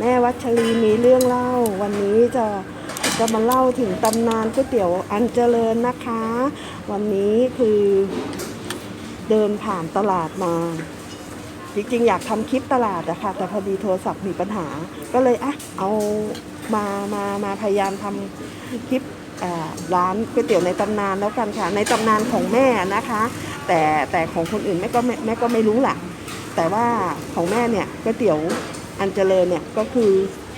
แม่วัชรีมีเรื่องเล่า วันนี้จะจะมาเล่าถึงตำนานก๋วยเตี๋ยวอันเจริญนะคะ วันนี้คือเดินผ่านตลาดมา จริงๆ อยากทำคลิปตลาดอะค่ะ แต่พอดีโทรศัพท์มีปัญหา ก็เลยอะเอามามามาพยายามทำคลิปร้านก๋วยเตี๋ยวในตำนานแล้วกันค่ะ ในตำนานของแม่นะคะ แต่แต่ของคนอื่นแม่ก็แม่ก็ไม่รู้แหละแต่ว่าของแม่เนี่ยก๋วยเตี๋ยว อันเจริญเนี่ยก็คือ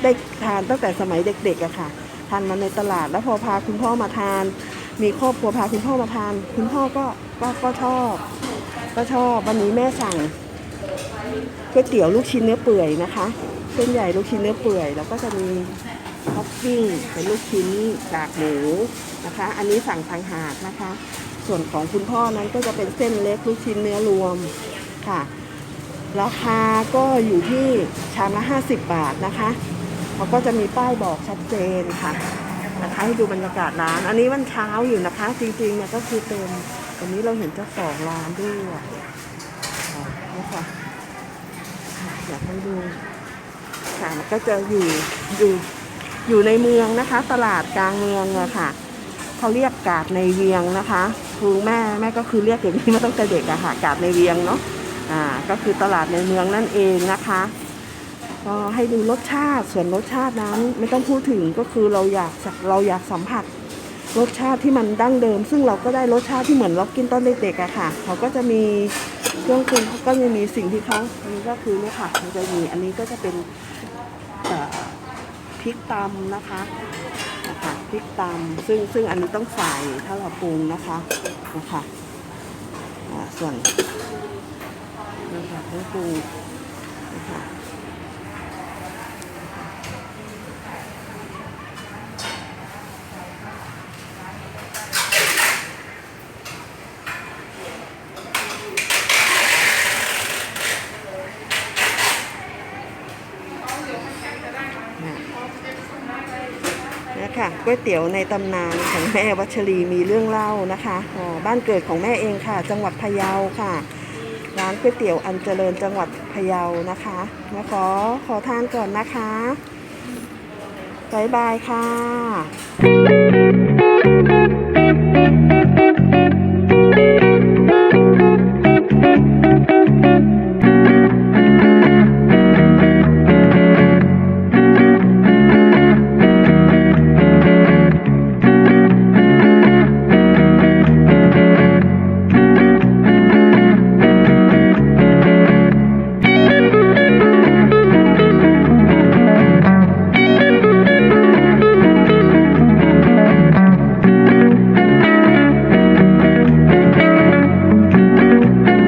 ได้ทานตั้งแต่สมัยเด็กๆอะค่ะ ทานมาในตลาดแล้วพอพาคุณพ่อมาทาน มีครอบครัวพาคุณพ่อมาทาน คุณพ่อก็ก็ก็ชอบ ก็ชอบวันนี้แม่สั่งก๋วยเตี๋ยวลูกชิ้นเนื้อเปื่อยนะคะเส้นใหญ่ลูกชิ้นเนื้อเปื่อย แล้วก็จะมีท็อปปิ้งเป็นลูกชิ้นกากหมูนะคะ อันนี้สั่งทางหากนะคะ ส่วนของคุณพ่อนั้นก็จะเป็นเส้นเล็กลูกชิ้นเนื้อรวมค่ะ ราคาก็อยู่ที่ชามละ 50 บาทนะคะเขาก็จะมีป้ายบอกชัดเจนค่ะนะคะให้ดูบรรยากาศร้าน อันนี้มันเช้าอยู่นะคะ จริงๆเนี่ยก็คือเต็มวันนี้เราเห็นเจ้าของร้านด้วยนี่ค่ะค่ะอยากให้ดูค่ะมันก็จะอยู่อยู่อยู่ในเมืองนะคะ ตลาดกลางเมืองอะค่ะเขาเรียกกาดในเวียงนะคะคือแม่แม่ก็คือเรียกอย่างนี้มาตั้งแต่เด็กอะค่ะ กาดในเวียงเนาะ อ่าก็คือตลาดในเมืองนั่นเองนะคะ ก็ให้ดูรสชาติส่วนรสชาตินั้นไม่ต้องพูดถึงก็คือเราอยากเราอยากสัมผัส รสชาติที่มันดั้งเดิม ซึ่งเราก็ได้รสชาติที่เหมือนเรากินตอนเด็กๆอะค่ะ เขาก็จะมีเครื่องปรุงเขาก็จะมีสิ่งที่เขาอันนี้ก็คือเนี่ยค่ะมันจะมีอันนี้ก็จะเป็นพริกตำนะคะนะคะพริกตำซึ่งซึ่งอันนี้ต้องใส่ถ้าเราปรุงนะคะนะคะส่วน นี่ค่ะเครื่องปรุงนะคะนี่ค่ะก๋วยเตี๋ยวในตำนานของแม่วัชรีมีเรื่องเล่านะคะอ๋อบ้านเกิดของแม่เองค่ะ จังหวัดพะเยาค่ะ ร้านก๋วยเตี๋ยวอันเจริญจังหวัดพะเยานะคะมาขอขอทานก่อนนะคะบายบายค่ะ